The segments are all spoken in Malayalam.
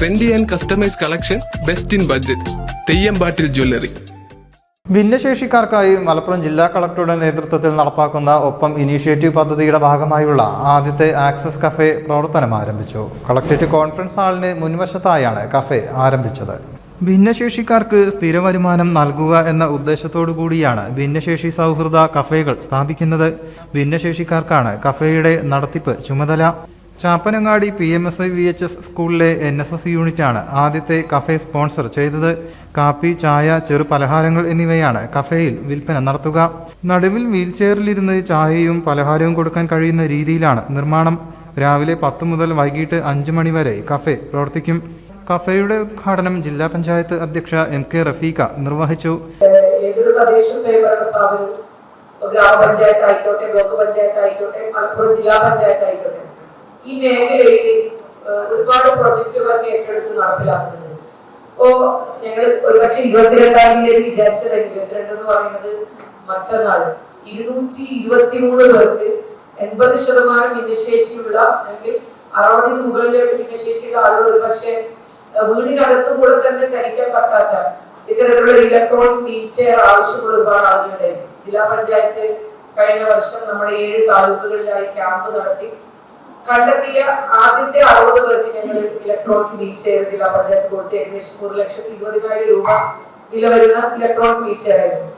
Trendy and customise collection best in budget തെയ്യമ്പാട്ടിൽ jewellery ഭിന്നശേഷിക്കാർക്കായി മലപ്പുറം ജില്ലാ കളക്ടറുടെ നേതൃത്വത്തിൽ നടപ്പാക്കുന്ന ഒപ്പം ഇനീഷ്യേറ്റീവ് പദ്ധതിയുടെ ഭാഗമായുള്ള ആദ്യത്തെ ആക്സസ് കഫേ പ്രവർത്തനം ആരംഭിച്ചു. കളക്ടറേറ്റ് കോൺഫറൻസ് ഹാളിന് മുൻവശത്തായാണ് കഫേ ആരംഭിച്ചത്. ഭിന്നശേഷിക്കാർക്ക് സ്ഥിര വരുമാനം നൽകുക എന്ന ഉദ്ദേശത്തോടു കൂടിയാണ് ഭിന്നശേഷി സൗഹൃദ കഫേകൾ സ്ഥാപിക്കുന്നത്. ഭിന്നശേഷിക്കാർക്കാണ് കഫേയുടെ നടത്തിപ്പ് ചുമതല. Chappanangadi P M S I V H S സ്കൂളിലെ എൻ എസ് എസ് യൂണിറ്റാണ് ആദ്യത്തെ കഫേ സ്പോൺസർ ചെയ്തത്. കാപ്പി ചായ ചെറു പലഹാരങ്ങൾ എന്നിവയാണ് കഫേയിൽ വിൽപ്പന നടത്തുക. നടുവിൽ വീൽചെയറിലിരുന്ന് ചായയും പലഹാരവും കൊടുക്കാൻ കഴിയുന്ന രീതിയിലാണ് നിർമ്മാണം. രാവിലെ പത്ത് മുതൽ വൈകിട്ട് അഞ്ച് മണി വരെ കഫേ പ്രവർത്തിക്കും. കഫേയുടെ ഉദ്ഘാടനം ജില്ലാ പഞ്ചായത്ത് അധ്യക്ഷ എം കെ റഫീഖ നിർവഹിച്ചു. ഏതൊരു ഗ്രാമപഞ്ചായത്ത് ആയിക്കോട്ടെ ബ്ലോക്ക് പഞ്ചായത്ത് ആയിക്കോട്ടെ മലപ്പുറം ജില്ലാ പഞ്ചായത്ത് ആയിക്കോട്ടെ ഈ മേഖലയിൽ ഒരുപാട് പ്രൊജക്റ്റുകളൊക്കെ ഏറ്റെടുത്ത് നടപ്പിലാക്കുന്നത് ഇപ്പോ ഞങ്ങൾ ഒരുപക്ഷെ ഇരുപത്തിരണ്ടാം തീയതി ഇരുപത്തിരണ്ട് എന്ന് പറയുന്നത് മറ്റന്നാൾ ഇരുന്നൂറ്റി ഇരുപത്തി മൂന്ന് പേർക്ക് എൺപത് ശതമാനം ഭിന്നശേഷിയുള്ള അല്ലെങ്കിൽ അറുപതിന് മുകളിലേക്ക് ഭിന്നശേഷിയുള്ള ആളുകൾ ഒരുപക്ഷെ വീടിനകത്ത് കൂടെ തന്നെ ചലിക്കാൻ പറ്റാത്ത ഇത്തരത്തിലുള്ള ഇലക്ട്രോണിക് വീൽ ചെയർ ആവശ്യമുള്ള ഒരുപാട് ആളുകളുണ്ടായിരുന്നു. ജില്ലാ പഞ്ചായത്ത് കഴിഞ്ഞ വർഷം നമ്മുടെ ഏഴ് താലൂക്കുകളിലായി ക്യാമ്പ് നടത്തി കണ്ടെത്തിയ ആദ്യത്തെ അറുപത് പേർക്ക് ഞങ്ങൾ ഇലക്ട്രോണിക് വീൽ ചെയർ ജില്ലാ പഞ്ചായത്ത് കൊടുത്ത് ഏകദേശം ഒരു ലക്ഷത്തി ഇരുപതിനായിരം രൂപ വില വരുന്ന ഇലക്ട്രോണിക് വീൽ ചെയർ ആയിരുന്നു.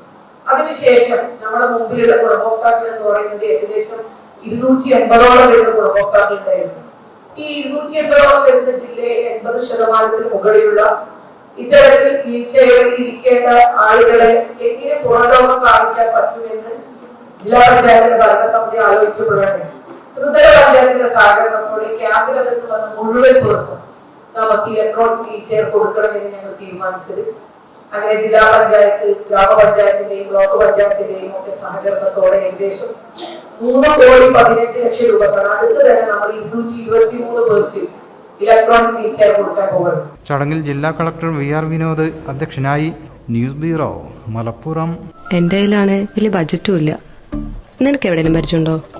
അതിനുശേഷം നമ്മുടെ മുമ്പിലുള്ള ഗുണഭോക്താക്കൾ എന്ന് പറയുന്നത് ഏകദേശം ഇരുന്നൂറ്റി എൺപതോളം വരുന്ന ഗുണഭോക്താക്കൾ ഉണ്ടായിരുന്നു. ഈ ഇരുന്നൂറ്റി എൺപതോളം വരുന്ന ജില്ലയിൽ എൺപത് ശതമാനത്തിന് മുകളിലുള്ള ഇത്തരത്തിൽ വീൽ ചെയറിൽ ഇരിക്കേണ്ട ആളുകളെ എങ്ങനെ പുറംലോകം കാണിക്കാൻ പറ്റുമെന്ന് ജില്ലാ പഞ്ചായത്തിന്റെ ഭരണസമിതി ആലോചിച്ചപ്പോഴാണ് ത്രിതല പഞ്ചായത്തിന്റെ സഹകരണത്തോടെ ക്യാമ്പിനകത്ത് വന്ന മുഴുവൻ പേർക്കും നമുക്ക് ഇലക്ട്രോണിക് ചെയർ കൊടുക്കണമെന്ന് ഞങ്ങൾ തീരുമാനിച്ചത്. അങ്ങനെ ജില്ലാ പഞ്ചായത്ത് ഗ്രാമപഞ്ചായത്തിന്റെയും ബ്ലോക്ക് പഞ്ചായത്തിന്റെയും ഒക്കെ സഹകരണത്തോടെ ഏകദേശം മൂന്ന് കോടി പതിനഞ്ച് ലക്ഷം രൂപ അടുത്ത് തന്നെ നമ്മൾ ഇരുന്നൂറ്റി ഇരുപത്തി മൂന്ന് പേർക്ക് ഇലക്ട്രോണിക് ടീച്ചർ ചെയർ കൊടുക്കാൻ പോകുന്നു ചടങ്ങിൽ ജില്ലാ കളക്ടർ വി ആർ വിനോദ് അധ്യക്ഷനായി. News bureau Malappuram. എന്റെ കയ്യിലാണ് വലിയ ബജറ്റും ഇല്ല. നിനക്ക് എവിടെയെങ്കിലും പരിചയമുണ്ടോ?